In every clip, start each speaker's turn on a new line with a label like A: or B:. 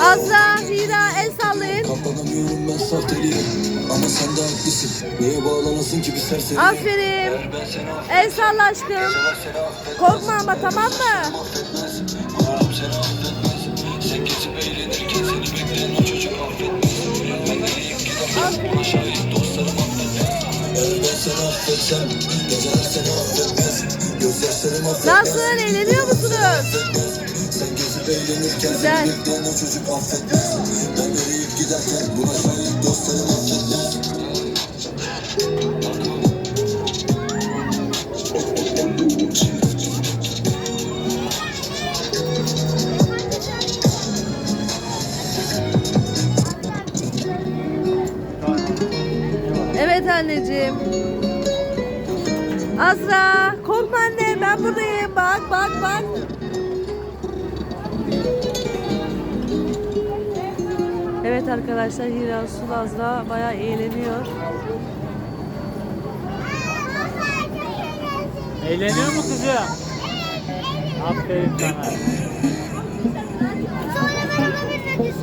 A: Azra, Hira el sallayın.
B: Katlanamıyorum ben saf deliye Ama sen de haklısın. Niye bağlanasın ki bir serseri?
A: Aferin. El salla aşkım. Korkma ama tamam mı?
B: Şahit dostlarım affetmez ben seni affetsem Geceler seni affetmez
A: Nasıl? Eğleniyor musunuz? Güzel.
B: seni bekleyen
A: Azra, korkma anne ben buradayım. Bak bak bak. Evet arkadaşlar Hira Sul Azra bayağı eğleniyor.
C: Eğleniyor mu kızım? Aferin sana.
D: Sonra ben ona binmek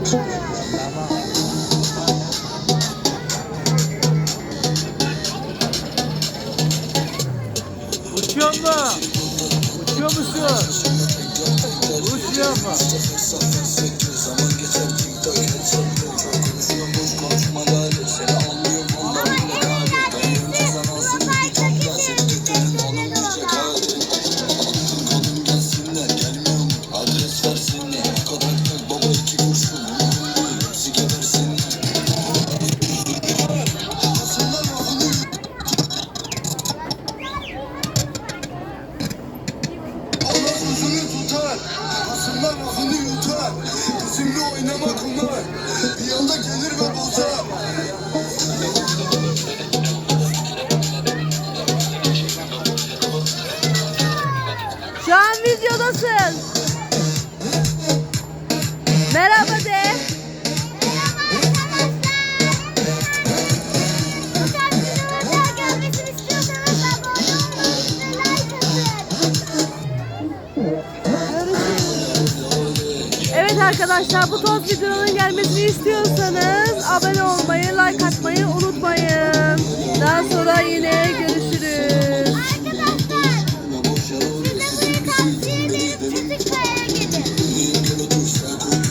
C: Mu? Uçuyor musun? Uçuyor mu?
B: Lafını yutar Bizimle oynamak onlar Bir anda gelir ve bozar
A: Şu an videodasın. Evet arkadaşlar
D: bu toz videonun gelmesini istiyorsanız abone olmayı, like
A: atmayı unutmayın.